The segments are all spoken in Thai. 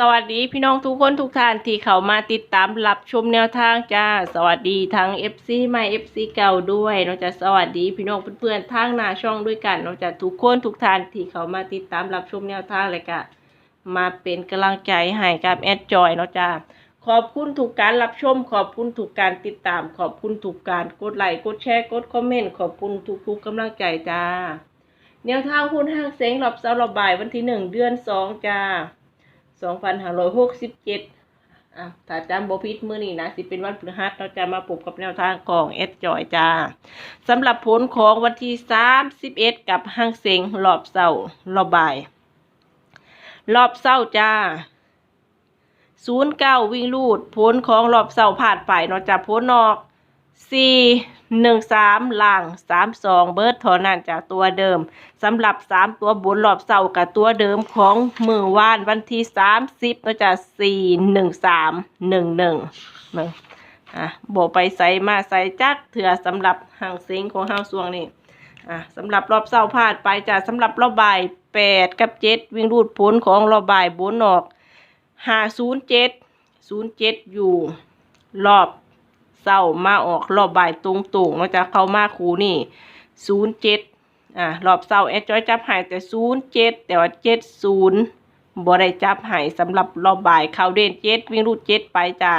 สวัสดีพี่น้องทุกคนทุกท่านที่เขามาติดตามรับชมแนวทางจ้า สวัสดีทั้ง FC ใหม่ FC เก่าด้วยเนอกจากสวัสดีพี่น้องเพื่อนๆทางหน้าช่องด้วยกันเนอกจากทุกคนทุกท่านที่เขามาติดตามรับชมแนวทางเลยก็มาเป็นกำลังใจให้กับแอดจอยเนาะจ้าขอบคุณทุกการรับชม ขอบคุณทุกการติดตาม ขอบคุณทุกการกดไลค์กดแชร์กดคอมเมนต์ขอบคุณทุกๆกำลังใจจ้าแนวทางหุ้นห้างเซ็งรอบเสาร์รอบบ่ายวันที่หนึ่งเดือนสองจ้า สองพันห้าร้อยหกสิบเจ็ดอะถ้าจำบพิษมือนี้นะสิเป็นวันพฤหัสเราจะมาปลูกกับแนวทางของเอสจอยจ้าสำหรับผลของวันที่สามสิบเอ็ดกับห้างเซงรอบเสาร์รอบบ่าย รอบเสาร์จ้าศูนย์เก้าวิ่งลูดผลของรอบเสาร์ผ่านไปเนาะจ้าผลออก สี่หนึ่งสามล่างสามสองเบิร์ดเทอนันจากตัวเดิมสำหรับสามตัวบนรอบเสากับตัวเดิมของมือวานวันที่สามสิบก็จะสี่หนึ่งสามหนึ่งหนึ่งอะโบไปใส่มาใส่จักเถื่อสำหรับห่างเสียงของห้างสวงนี่อะสำหรับรอบเสาร์ผ่านไปจ้ะสำหรับรอบบ่ายแปดกับเจ็ดวิ่งรูดผลของรอบบ่ายบนออกห้าศูนย์เจ็ดศูนย์เจ็ดอยู่รอบ เสาร์มาออกรอบบ่ายตรงๆเนาะจะเข้ามาคูนี่ศูนย์เจ็ดอ่ารอบเสาร์แอดจอยจับหายแต่ศูนย์เจ็ดแต่ว่าเจ็ดศูนย์บ่ได้จับหายสำหรับรอบบ่ายเขาเด่นเจ็ดวิ่งรูดเจ็ดไปจ้า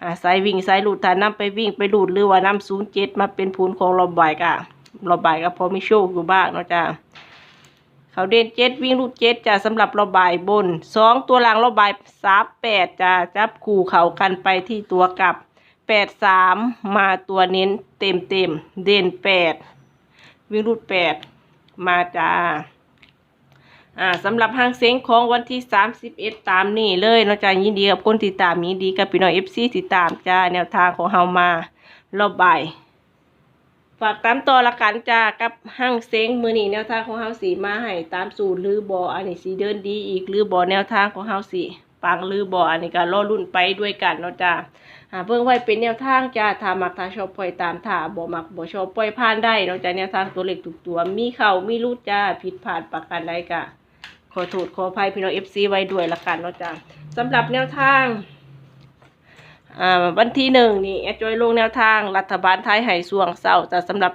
อ่าสายวิ่งสายหลุดถ้านำไปวิ่งไปหลุดหรือว่านำศูนย์เจ็ดมาเป็นพูนของรอบบ่ายกะรอบบ่ายก็พอมีโชคอยู่บ้างเนาะจ้าเขาเด่นเจ็ดวิ่งรูดเจ็ดจ้าสำหรับรอบบ่ายบนสองตัวหลังรอบบ่ายสามแปดจ้าจับคู่เขากันไปที่ตัวกลับ แปดสามมาตัวเน้นเต็มเต็มเด่นแปดวิ่งรูดแปดมาจ้าอ่าสำหรับห้างเซ็งของวันที่ 31 ตามนี่เลยนาะจ้ายินดีกับคนติดตามยินดีกับพี่น้อง FC ติดตามจ้าแนวทางของเฮามารอบบ่ายฝากตามต่อละกันจ้ากับห้างเซ็งมือนีแนวทางของเฮาสีมาให้ตามสูตรหรือบออันนี้สีเดินดีอีกหรือบอแนวทางของเฮาสีปังหรือบออันนี้ก็รอรุ่นไปด้วยกันเนาะจ้า เบิ่งไว้เป็นแนวทางจ้าถ้ามักถ้าชอบปล่อยตามถ้าบ่มักบ่ชอบปล่อยผ่านได้นอกจากแนวทางตัวเล็กทุกตัว มีเข้ามีรูดจ้าผิดพลาดประการใดก็ขอโทษขออภัยพี่น้อง FC ไว้ด้วยละกันเนาะจ้าสำหรับแนวทางอ่าวันที่หนึ่งนี่แอดจอยลงแนวทางรัฐบาลไทยให้ส่วงเศร้าแต่สำหรับ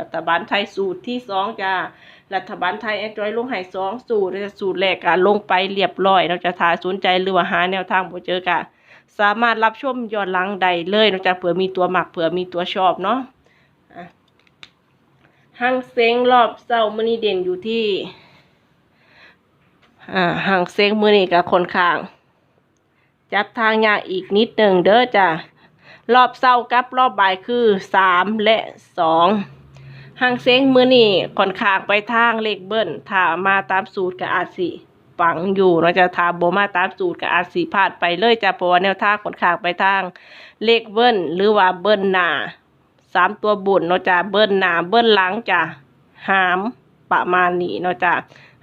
รัฐบาลไทยสูตรที่สองจ้ารัฐบาลไทยแอดจอยลงให้สองสูตรแล้วสูตรแรกก็ลงไปเรียบร้อยเราจะถ้าสนใจหรือว่าหาแนวทางบ่เจอก็ สามารถรับชมย้อนหลังใดเลยนอกจากเผื่อมีตัวหมักเผื่อมีตัวชอบเนาะห้างเซงรอบเศร้ามือนี้เด่นอยู่ที่อ่าห้างเซ็งมือนี้กับคนข้าง จับทางยากอีกนิดหนึ่งเด้อจ้ะรอบเศร้ากับรอบบ่ายคือสามและสองห้างเซ็งมือนี้ค่อนข้างไปทางเลขเบิ้ลถ้ามาตามสูตรกับอาจสิ ฝังอยู่เนาะจะทาโบมาตามสูตรกับอาจสีพลาดไปเลยจะเพราะว่าแนวทางขนขางไปทางเลขเบิ้ลหรือว่าเบิ้ลหน้าสามตัวบุญเนาะจะเบิ้ลหน้าเบิ้ลหลังจะหามประมาณนี้เนาะจะ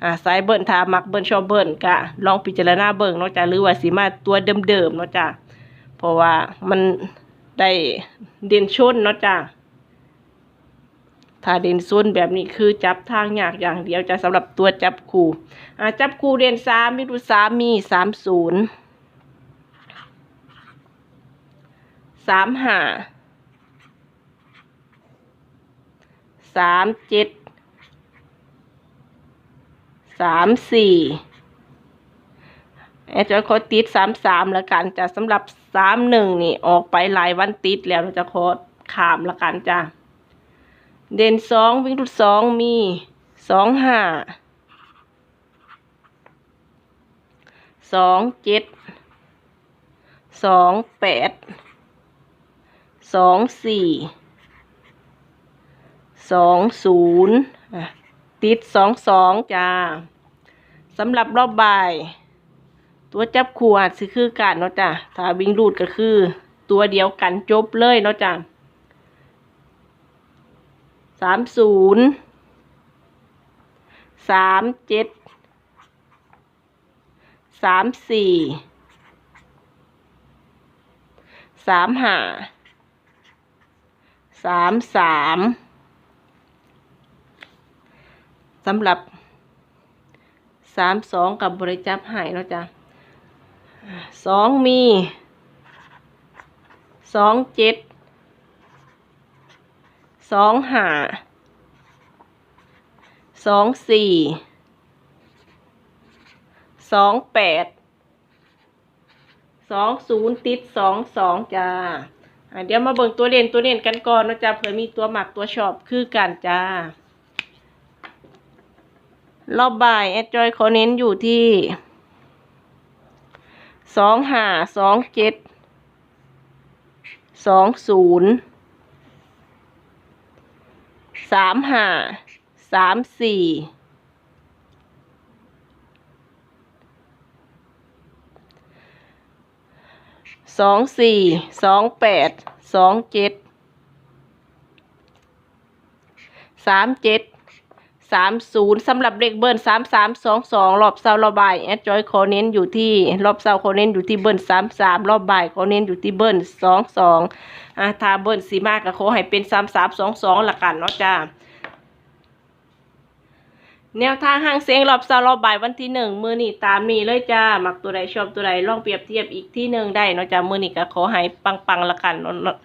อ่าสายเบิ้ลทามักเบิ้ลชอบเบิ้ลกะลองพิจารณาเบิ้งเนาะจะหรือว่าสีมาตัวเดิมๆเนาะจะเพราะว่ามันได้เด่นชนเนาะจ้ะ ถ้าเด่นซุนแบบนี้คือจับทางยากอย่างเดียวจะสำหรับตัวจับคู่อ่าจับคู่เด่นสามมิดูสามมีสามศูนย์สามห้าสามเจ็ดสามสี่แอดจอยขอติดสามสามแล้วกันจะสำหรับสามหนึ่งนี่ออกไปหลายวันติดแล้วเราจะขอขามแล้วกันจ้ะ เด่นสองวิ่งทุดสองมีสองห้าสองเจ็ดสองแปดสองสี่สองศูนย์ติดสองสองจ้าสำหรับรอบบ่าย ตัวจับขวดสิคือกันเนาะจ้ะถ้าวิ่งรูดก็คือ ตัวเดียวกันจบเลยเนาะจ้ะ สามศูนย์สามเจ็ดสามสี่สามห้าสามสามสำหรับสามสองกับบริจับหายเนาะจ้ะสองมีสองเจ็ด สองห้าสองสี่สองแปดสองศูนย์ติดสองสองจ้าเดี๋ยวมาเบิ่งตัวเด่นตัวเด่นกันก่อนนะจ๊ะเผื่อมีตัวหมักตัวชอบคือกันจ้ารอบบ่ายแอดจอยเขาเน้นอยู่ที่สองห้าสองเจ็ดสองศูนย์ สามห้าสามสี่สองสี่สองแปดสองเจ็ดสามเจ็ด สามศูนย์สำหรับเลขเบิ้ลสามสามสองสองรอบเสาร์รอบบ่ายแอดจอยขอเน้นอยู่ที่รอบเสาร์ขอเน้นอยู่ที่เบิ้ลสามสามรอบบ่ายขอเน้นอยู่ที่เบิ้ลสองสองอ่าถ้าเบิ้ลสีมากก็ขอให้เป็นสามสามสองสองละกันเนาะจ้าแนวทางห้างเสียงรอบเสาร์รอบบ่ายวันที่หนึ่งมือนี่ตามนี้เลยจ้าหมักตัวใดชอบตัวใดลองเปรียบเทียบอีกที่หนึ่งได้เนาะจ้ามือนี่ก็ขอให้ปังๆละกันเนาะ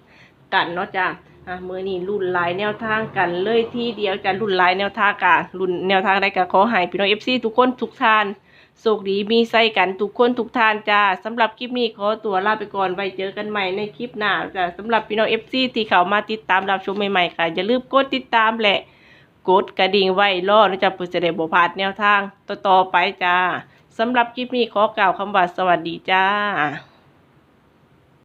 กันเนาะจ้า อะมือนี่รุ่นหลายแนวทางกันเลยที่เดียวจะรุ่นหลายแนวทางกะรุ่นแนวทางใดก็ขอให้พี่น้องเอฟซีทุกคนทุกท่านโชคดีมีใส่กันทุกคนทุกท่านจ้าสำหรับคลิปนี้ขอตัวลาไปก่อนไว้เจอกันใหม่ในคลิปหน้าจ้าสำหรับพี่น้องเอฟซีที่เข้ามาติดตามรับชมใหม่ๆค่ะ อย่าลืมกดติดตามแหละ กดกระดิ่งไว้รอนะจ๊ะเพื่อจะได้บ่พลาดแนวทางต่อๆไปจ้าสำหรับคลิปนี้ขอกล่าวคำว่าสวัสดีจ้า